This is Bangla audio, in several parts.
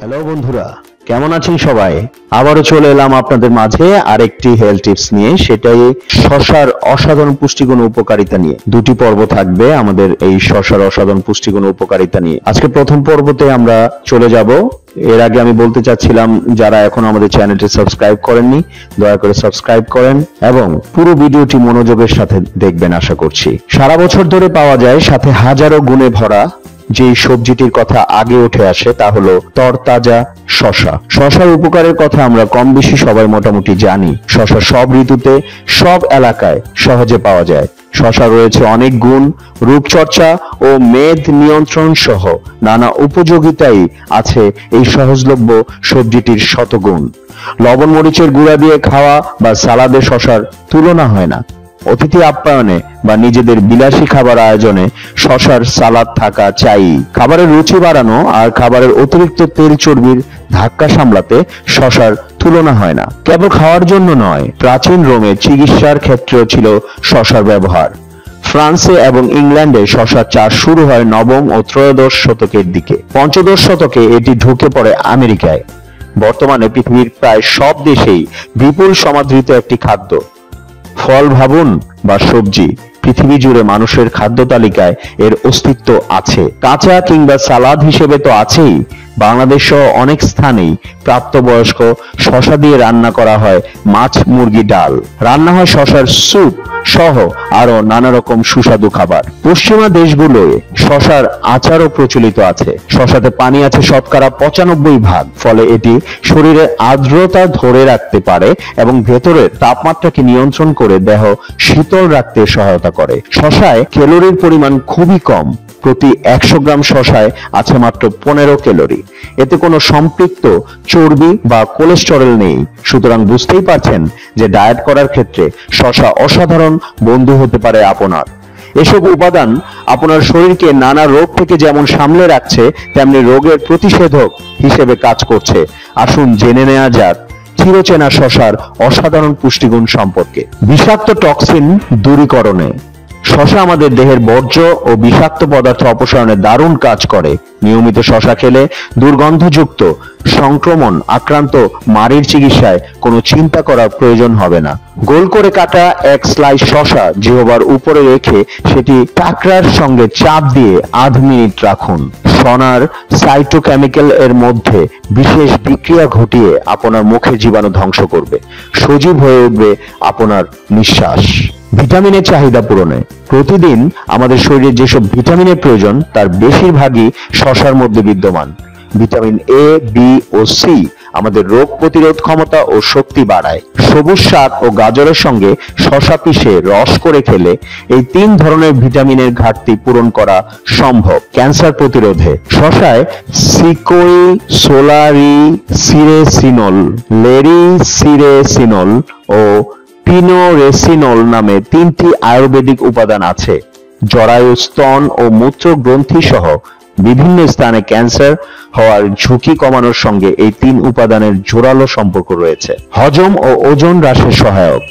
হ্যালো বন্ধুরা। কেমন আছেন সবাই? আবারও চলে এলাম আপনাদের মাঝে আরেকটি হেলথ টিপস নিয়ে, সেটাই শশার অসাধারণ পুষ্টিগুণ উপকারিতা নিয়ে। দুটি পর্ব থাকবে আমাদের এই শশার অসাধারণ পুষ্টিগুণ উপকারিতা নিয়ে। আজকে প্রথম পর্বতে আমরা চলে যাব। এর আগে আমি বলতে চাচ্ছিলাম, যারা এখন আমাদের চ্যানেলটি সাবস্ক্রাইব করেননি, দয়া করে সাবস্ক্রাইব করেন এবং পুরো ভিডিওটি মনোযোগের সাথে দেখবেন, আশা করছি। সারা বছর ধরে পাওয়া যায়, সাথে হাজারো গুণে ভরা যে সবজিটির কথা আগে উঠে আসে তা হলো তরতাজা শশা। শশার উপকারের কথা আমরা কম বেশি সবাই মোটামুটি জানি। শশা সব ঋতুতে, সব এলাকায় সহজে পাওয়া যায়। শশা রয়েছে অনেক গুণ, রূপচর্চা ও মেদ নিয়ন্ত্রণ সহ। নানা উপযোগিতাই আছে এই সহজলভ্য সবজিটির শতগুণ। লবণ মরিচের গুঁড়া দিয়ে খাওয়া বা সালাদে শশার তুলনা হয় না। অতিথি আপ্যায়নে বা নিজেদের বিলাসী খাবার আয়োজনে শশার সালাদ থাকা চাই। খাবারের রুচি বাড়ানো আর খাবারের অতিরিক্ত তেল চর্বির ধাক্কা সামলাতে শশার তুলনা হয় না। কেবল খাওয়ার জন্য নয়, প্রাচীন রোমে চিকিৎসার ক্ষেত্রেও ছিল শশার ব্যবহার। ফ্রান্সে এবং ইংল্যান্ডে শশার চাষ শুরু হয় নবম ও ত্রয়োদশ শতকের দিকে। পঞ্চদশ শতকে এটি ঢুকে পড়ে আমেরিকায়। বর্তমানে পৃথিবীর প্রায় সব দেশেই বিপুল সমাদৃত একটি খাদ্য। ফল ভাবুন বা সবজি, পৃথিবী জুড়ে মানুষের খাদ্য তালিকায় এর অস্তিত্ব আছে। কাঁচা কিংবা সালাদ হিসেবে তো আছেই। বাংলাদেশ সহ অনেক স্থানেই প্রাপ্তবয়স্ক শশা দিয়ে রান্না করা হয় মাছ মুরগি ডাল। রান্না হয় শশার স্যুপ সহ আরও নানা রকম সুস্বাদু খাবার। পশ্চিমা দেশগুলোয় শশার আচারও প্রচলিত আছে। শশাতে পানি আছে শতকরা পঁচানব্বই ভাগ, ফলে এটি শরীরে আর্দ্রতা ধরে রাখতে পারে এবং ভেতরের তাপমাত্রাকে নিয়ন্ত্রণ করে দেহ শীতল রাখতে সহায়তা করে। শশায় ক্যালোরির পরিমাণ খুবই কম। প্রতি একশো গ্রাম শশায় আছে মাত্র পনেরো ক্যালোরি। এতে কোনো সম্পৃক্ত চর্বি বা কোলেস্টেরল নেই। সুতরাং বুঝতেই পারছেন যে ডায়েট করার ক্ষেত্রে শশা অসাধারণ বন্ধু হতে পারে আপনার। এসব উপাদান আপনার শরীরকে নানা রোগ থেকে যেমন সামলে রাখছে, তেমনি রোগের প্রতিষেধক হিসেবে কাজ করছে। আসুন জেনে নেওয়া যাক চিরচেনা শশার অসাধারণ পুষ্টিগুণ সম্পর্কে। বিষাক্ত টক্সিন দূরীকরণে। শশা আমাদের দেহের বর্জ্য ও বিষাক্ত পদার্থ অপসারণে দারুণ কাজ করে। নিয়মিত শশা খেলে দুর্গন্ধযুক্ত, সংক্রমণ আক্রান্ত মারির চিকিৎসায় কোনো চিন্তা করার প্রয়োজন হবে না। গোল করে কাটা এক স্লাইস শশা জিহবার উপরে রেখে সেটি টাকরার সঙ্গে চাপ দিয়ে আধ মিনিট রাখুন। সোনার সাইটোকেমিক্যাল এর মধ্যে বিশেষ বিক্রিয়া ঘটিয়ে আপনার মুখের জীবাণু ধ্বংস করবে, সজীব হয়ে উঠবে আপনার নিঃশ্বাস। ভিটামিনের চাহিদা পূরণে। প্রতিদিন আমাদের শরীরে যেসব ভিটামিনের প্রয়োজন, তার বেশিরভাগই শশার মধ্যে বিদ্যমান। ভিটামিন এ বি ও সি আমাদের রোগ প্রতিরোধ ক্ষমতা ও শক্তি বাড়ায়। সবুজ শাক ও গাজরের সঙ্গে শশা পিষে রস করে খেলে এই তিন ধরনের ভিটামিনের ঘাটতি পূরণ করা সম্ভব ক্যান্সার প্রতিরোধে। শশায় সিকোই, সোলারি, সিরেসিনল, লেরি সিরেসিনল ও পিনোরেসিনল নামে তিনটি আয়ুর্বেদিক উপাদান আছে। জরায়ু, স্তন ও মূত্র গ্রন্থি সহ বিভিন্ন স্থানে ক্যান্সার হওয়ার ঝুঁকি কমানোর সঙ্গে এই তিন উপাদানের জোরালো সম্পর্ক রয়েছে। হজম ও ওজন হ্রাসের সহায়ক।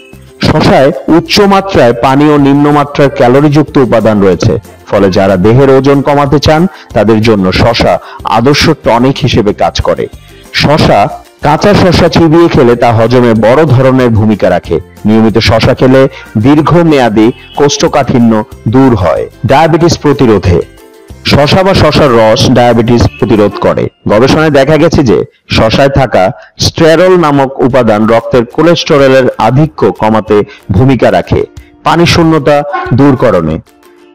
শশায় উচ্চ মাত্রায় পানি ও নিম্নমাত্রার ক্যালোরিযুক্ত উপাদান রয়েছে, ফলে যারা দেহের ওজন কমাতে চান, তাদের জন্য শশা আদর্শ টনিক হিসেবে কাজ করে। শশা কাঁচা শশা চিবিয়ে খেলে তা হজমে বড় ধরনের ভূমিকা রাখে। নিয়মিত শশা খেলে দীর্ঘমেয়াদী কোষ্ঠকাঠিন্য দূর হয়। ডায়াবেটিস প্রতিরোধে শশা বা শশার রস ডায়াবেটিস প্রতিরোধ করে। গবেষণায় দেখা গেছে যে, শশায় থাকা স্টেরল নামক উপাদান রক্তের কোলেস্টেরলের আধিক্য কমাতে ভূমিকা রাখে। পানি শূন্যতা দূরকরণে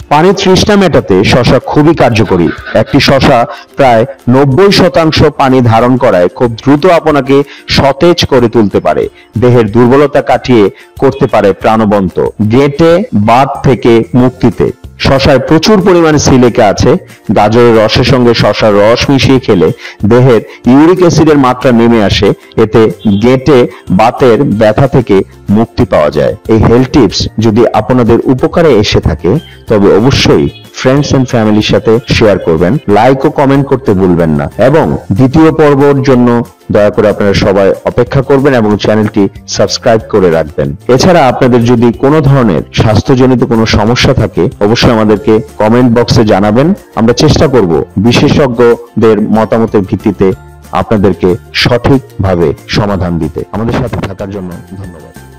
পানি তৃষ্ণা মেটাতে শশা খুবই কার্যকরী। একটি শশা প্রায় নব্বই শতাংশ পানি ধারণ করায় খুব দ্রুত আপনাকে সতেজ করে তুলতে পারে। দেহের দুর্বলতা কাটিয়ে করতে পারে প্রাণবন্ত। গেটে, বাত থেকে মুক্তিতে। শশায় প্রচুর পরিমাণে সিলিকা আছে। গাজরের রসের সঙ্গে শশার রস মিশিয়ে খেলে দেহের ইউরিক অ্যাসিডের মাত্রা নেমে আসে। এতে গেটে, বাতের ব্যথা থেকে মুক্তি পাওয়া যায়। এই হেলথ টিপস যদি আপনাদের উপকারে এসে থাকে, তবে অবশ্যই ফ্রেন্ডস এন্ড ফ্যামিলির সাথে শেয়ার করবেন। লাইক ও কমেন্ট করতে ভুলবেন না। এবং দ্বিতীয় পর্বর জন্য দয়া করে আপনারা সবাই অপেক্ষা করবেন এবং চ্যানেলটি সাবস্ক্রাইব করে রাখবেন। এছাড়া আপনাদের যদি কোনো ধরনের স্বাস্থ্যজনিত কোনো সমস্যা থাকে, অবশ্যই আমাদেরকে কমেন্ট বক্সে জানাবেন। আমরা চেষ্টা করব বিশেষজ্ঞদের মতামতের ভিত্তিতে আপনাদেরকে সঠিকভাবে সমাধান দিতে। আমাদের সাথে থাকার জন্য ধন্যবাদ।